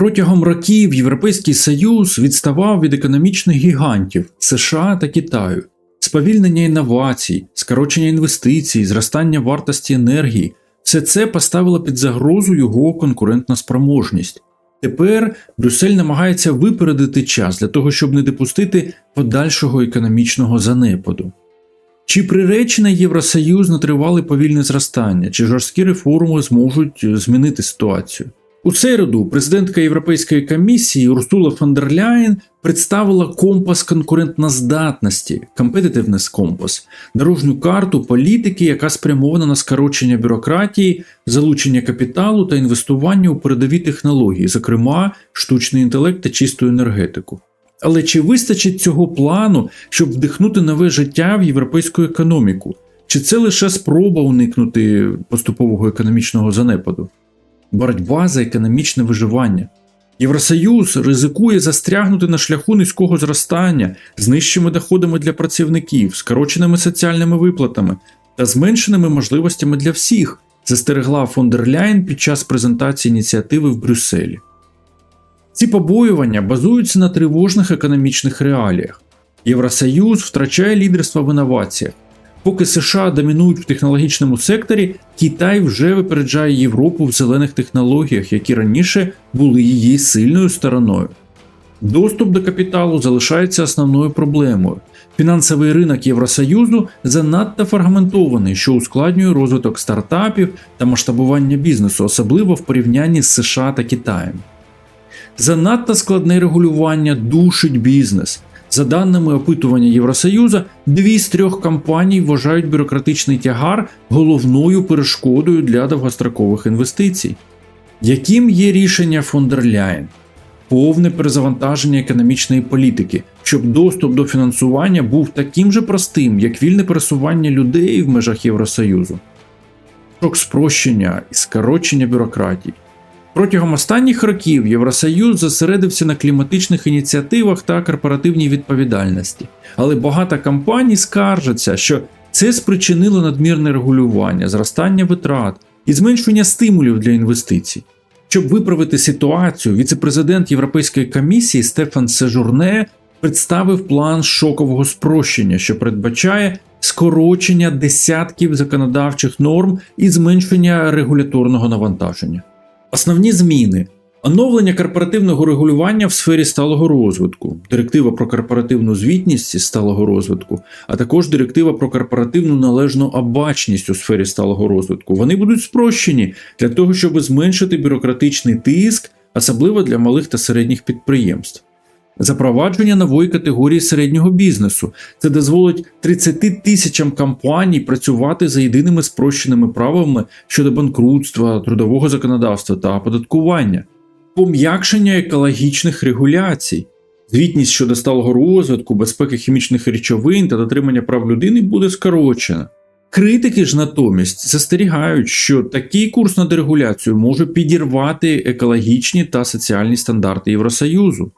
Протягом років Європейський Союз відставав від економічних гігантів США та Китаю. Сповільнення інновацій, скорочення інвестицій, зростання вартості енергії все це поставило під загрозу його конкурентну спроможність. Тепер Брюссель намагається випередити час для того, щоб не допустити подальшого економічного занепаду. Чи приречений Євросоюз на тривале повільне зростання, чи жорсткі реформи зможуть змінити ситуацію? У середу президентка Європейської комісії Урсула фон дер Ляєн представила компас конкурентноздатності Competitiveness Compass, дорожню карту політики, яка спрямована на скорочення бюрократії, залучення капіталу та інвестування у передові технології, зокрема штучний інтелект та чисту енергетику. Але чи вистачить цього плану, щоб вдихнути нове життя в європейську економіку? Чи це лише спроба уникнути поступового економічного занепаду? Боротьба за економічне виживання. Євросоюз ризикує застрягнути на шляху низького зростання з нижчими доходами для працівників, скороченими соціальними виплатами та зменшеними можливостями для всіх, застерегла фон дер під час презентації ініціативи в Брюсселі. Ці побоювання базуються на тривожних економічних реаліях. Євросоюз втрачає лідерство в інноваціях. Поки США домінують в технологічному секторі, Китай вже випереджає Європу в зелених технологіях, які раніше були її сильною стороною. Доступ до капіталу залишається основною проблемою. Фінансовий ринок Євросоюзу занадто фрагментований, що ускладнює розвиток стартапів та масштабування бізнесу, особливо в порівнянні з США та Китаєм. Занадто складне регулювання душить бізнес. За даними опитування Євросоюзу, дві з трьох компаній вважають бюрократичний тягар головною перешкодою для довгострокових інвестицій. Яким є рішення фон дер Ляєн? Повне перезавантаження економічної політики, щоб доступ до фінансування був таким же простим, як вільне пересування людей в межах Євросоюзу, крок спрощення і скорочення бюрократій. Протягом останніх років Євросоюз зосередився на кліматичних ініціативах та корпоративній відповідальності, але багато компаній скаржаться, що це спричинило надмірне регулювання, зростання витрат і зменшення стимулів для інвестицій. Щоб виправити ситуацію, віцепрезидент Європейської комісії Стефан Сежурне представив план шокового спрощення, що передбачає скорочення десятків законодавчих норм і зменшення регуляторного навантаження. Основні зміни. Оновлення корпоративного регулювання в сфері сталого розвитку, директива про корпоративну звітність сталого розвитку, а також директива про корпоративну належну обачність у сфері сталого розвитку. Вони будуть спрощені для того, щоб зменшити бюрократичний тиск, особливо для малих та середніх підприємств. Запровадження нової категорії середнього бізнесу це дозволить 30 тисячам компаній працювати за єдиними спрощеними правилами щодо банкрутства, трудового законодавства та оподаткування, пом'якшення екологічних регуляцій, звітність щодо сталого розвитку, безпеки хімічних речовин та дотримання прав людини буде скорочена. Критики ж натомість застерігають, що такий курс на дерегуляцію може підірвати екологічні та соціальні стандарти Євросоюзу.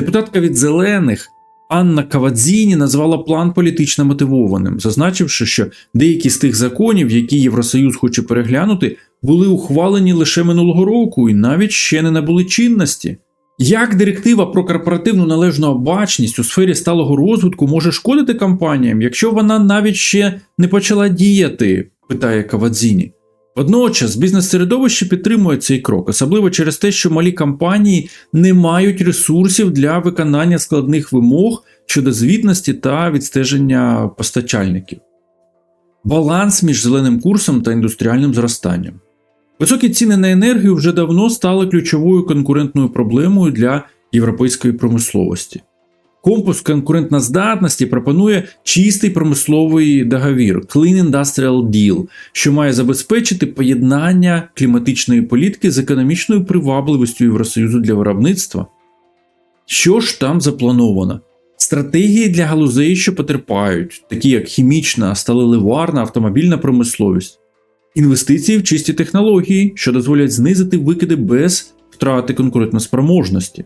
Депутатка від зелених Анна Кавадзіні назвала план політично мотивованим, зазначивши, що деякі з тих законів, які Євросоюз хоче переглянути, були ухвалені лише минулого року і навіть ще не набули чинності. Як директива про корпоративну належну обачність у сфері сталого розвитку може шкодити компаніям, якщо вона навіть ще не почала діяти? питає Кавадзіні. Водночас бізнес-середовище підтримує цей крок, особливо через те, що малі компанії не мають ресурсів для виконання складних вимог щодо звітності та відстеження постачальників. Баланс між зеленим курсом та індустріальним зростанням. Високі ціни на енергію вже давно стали ключовою конкурентною проблемою для європейської промисловості. Компас конкурентноздатності пропонує чистий промисловий договір Clean Industrial Deal, що має забезпечити поєднання кліматичної політики з економічною привабливістю Євросоюзу для виробництва. Що ж там заплановано? Стратегії для галузей, що потерпають, такі як хімічна, сталеливарна, автомобільна промисловість, інвестиції в чисті технології, що дозволять знизити викиди без втрати конкурентоспроможності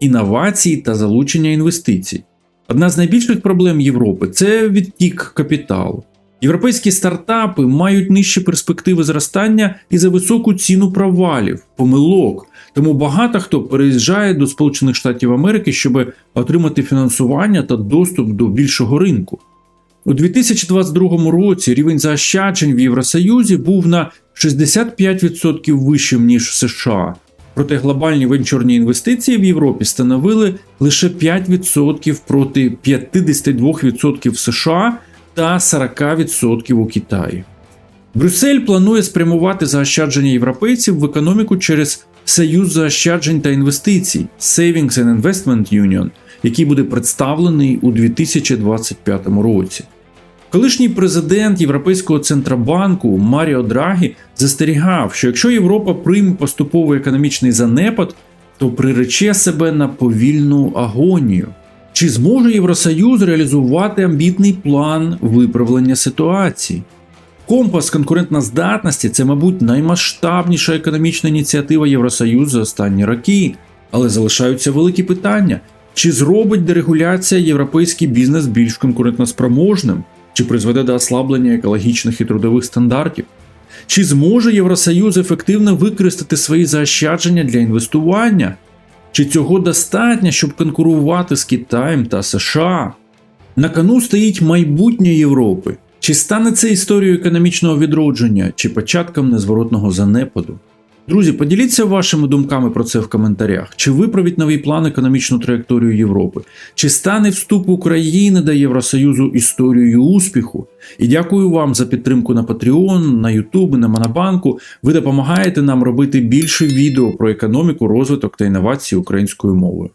інновації та залучення інвестицій. Одна з найбільших проблем Європи це відтік капіталу. Європейські стартапи мають нижчі перспективи зростання і за високу ціну провалів, помилок. Тому багато хто переїжджає до Сполучених Штатів Америки, щоб отримати фінансування та доступ до більшого ринку. У 2022 році рівень заощаджень в Євросоюзі був на 65% вищим ніж в США. Проте глобальні венчурні інвестиції в Європі становили лише 5% проти 52% в США та 40% у Китаї. Брюссель планує спрямувати заощадження європейців в економіку через Союз заощаджень та інвестицій Savings and Investment Union, який буде представлений у 2025 році. Колишній президент Європейського центробанку Маріо Драгі застерігав, що якщо Європа прийме поступовий економічний занепад, то прирече себе на повільну агонію. Чи зможе Євросоюз реалізувати амбітний план виправлення ситуації? Компас конкурентноздатності це, мабуть, наймасштабніша економічна ініціатива Євросоюзу за останні роки, але залишаються великі питання: чи зробить дерегуляція європейський бізнес більш конкурентноспроможним, чи призведе до ослаблення екологічних і трудових стандартів? Чи зможе Євросоюз ефективно використати свої заощадження для інвестування? Чи цього достатньо, щоб конкурувати з Китаєм та США? На кону стоїть майбутнє Європи. Чи стане це історією економічного відродження, чи початком незворотного занепаду? Друзі, поділіться вашими думками про це в коментарях. Чи виправить новий план економічну траєкторію Європи? Чи стане вступ України до Євросоюзу історією успіху? І дякую вам за підтримку на Patreon, на YouTube, на Монобанку. Ви допомагаєте нам робити більше відео про економіку, розвиток та інновації українською мовою.